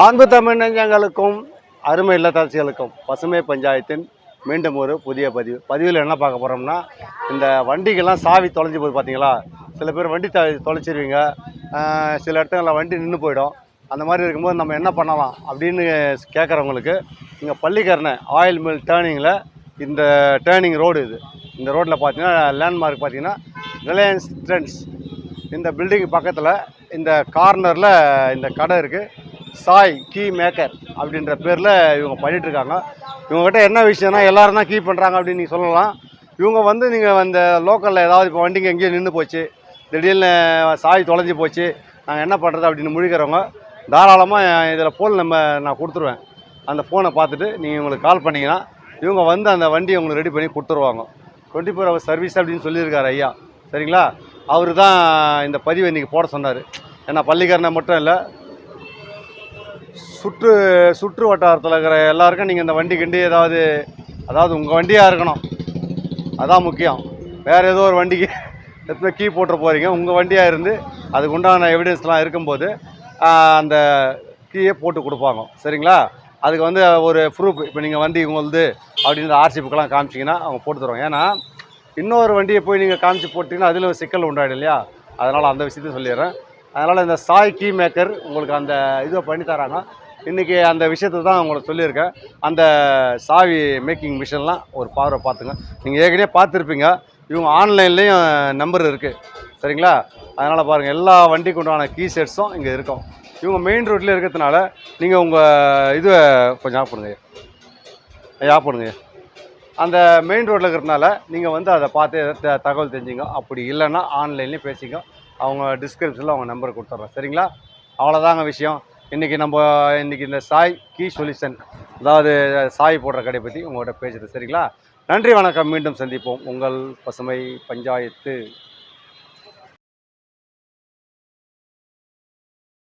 அன்பு தமிழ் நெஞ்சங்களுக்கும் அருமை இல்லத்தரசிகளுக்கும் பசுமை பஞ்சாயத்தின் மீண்டும் ஒரு புதிய பதிவு. பதிவில் என்ன பார்க்க போகிறோம்னா இந்த வண்டிகள்லாம் சாவி தொலைஞ்சு போகுது பார்த்தீங்களா சில பேர் வண்டி த தொலைச்சிருவீங்க. சில இடத்துல வண்டி நின்று போயிடும். அந்த மாதிரி இருக்கும்போது நம்ம என்ன பண்ணலாம் அப்படின்னு கேட்குறவங்களுக்கு இங்கே பள்ளிக்கரணை ஆயில் மில் டேர்னிங்கில் இந்த டேர்னிங் ரோடு இது. இந்த ரோட்டில் பார்த்தீங்கன்னா லேண்ட்மார்க் பார்த்தீங்கன்னா ரிலையன்ஸ் ட்ரெண்ட்ஸ். இந்த பில்டிங் பக்கத்தில் இந்த கார்னரில் இந்த கடை இருக்குது சாய் கீ மேக்கர் அப்படின்ற பேரில் இவங்க பண்ணிகிட்ருக்காங்க இருக்காங்க இவங்ககிட்ட என்ன விஷயம்னா எல்லோரும் தான் கீ பண்ணுறாங்க அப்படின்னு நீங்கள் சொல்லலாம். இவங்க வந்து நீங்கள் அந்த லோக்கலில் ஏதாவது இப்போ வண்டிங்க எங்கேயோ நின்று போச்சு. திடீர்னு சாய் தொலைஞ்சி போச்சு. நாங்கள் என்ன பண்ணுறது அப்படின்னு முழிக்கிறவங்க தாராளமாக இதில் ஃபோன் நம்ம நான் கொடுத்துருவேன். அந்த ஃபோனை பார்த்துட்டு நீங்கள் உங்களுக்கு கால் பண்ணிங்கன்னா இவங்க வந்து அந்த வண்டியை உங்களுக்கு ரெடி பண்ணி கொடுத்துருவாங்க. டுவெண்ட்டி ஃபோர் ஹவர் சர்வீஸ் அப்படின்னு சொல்லியிருக்காரு ஐயா. சரிங்களா? அவர் தான் இந்த பதிவை இன்றைக்கி போட சொன்னார். ஏன்னா பள்ளிக்காரனை மட்டும் இல்லை சுற்று சுற்று வட்டாரத்தில் இருக்கிற எல்லாருக்கும் நீங்கள் இந்த வண்டி கிண்டி ஏதாவது அதாவது உங்கள் வண்டியாக இருக்கணும். அதான் முக்கியம். வேறு ஏதோ ஒரு வண்டிக்கு எத்தனை கீ போட்டு போகிறீங்க உங்கள் வண்டியாக இருந்து அதுக்கு உண்டான எவிடன்ஸ்லாம் இருக்கும்போது அந்த கீயை போட்டு கொடுப்பாங்க. சரிங்களா? அதுக்கு வந்து ஒரு ப்ரூஃப் இப்போ நீங்கள் வண்டி உங்களுது அப்படின்னு ஆர்சிப்புக்கெல்லாம் காமிச்சிங்கன்னா அவங்க போட்டு தருவாங்க. ஏன்னா இன்னொரு வண்டியை போய் நீங்கள் காமிச்சு போட்டிங்கன்னா அதில் ஒரு சிக்கல் உண்டாயிடும் இல்லையா? அதனால் அந்த விஷயத்தையும் சொல்லிடுறேன். அதனால் இந்த சாய் கீ மேக்கர் உங்களுக்கு அந்த இதை பண்ணி தராங்க இன்றைக்கி அந்த விஷயத்தை தான் உங்களுக்கு சொல்லியிருக்கேன். அந்த சாவி மேக்கிங் மிஷின்லாம் ஒரு பார்வை பார்த்துங்க. நீங்கள் ஏற்கனவே பார்த்துருப்பீங்க. இவங்க ஆன்லைன்லேயும் நம்பர் இருக்குது சரிங்களா? அதனால் பாருங்கள் எல்லா வண்டிக்கு உண்டான கீ செட்ஸும் இங்கே இருக்கும். இவங்க மெயின் ரோட்லேயே இருக்கிறதுனால நீங்கள் உங்கள் இதை கொஞ்சம் ஆஃப் பண்ணுங்க. ஆஃப் பண்ணுங்க. அந்த மெயின் ரோட்டில் இருக்கிறதுனால நீங்கள் வந்து அதை பார்த்து த- தகவல் தெரிஞ்சுங்க. அப்படி இல்லைன்னா ஆன்லைன்லேயும் பேசிங்க அவங்க டிஸ்கிரிப்ஷனில் அவங்க நம்பர் கொடுத்துட்றேன் சரிங்களா? அவ்வளோதாங்க விஷயம். இன்றைக்கி நம்ம இன்றைக்கி இந்த சாய் கீ சொல்யூஷன் அதாவது சாய் போடுற கடை பற்றி உங்கள்கிட்ட பேசுகிறது சரிங்களா? நன்றி வணக்கம். மீண்டும் சந்திப்போம். உங்கள் பசுமை பஞ்சாயத்து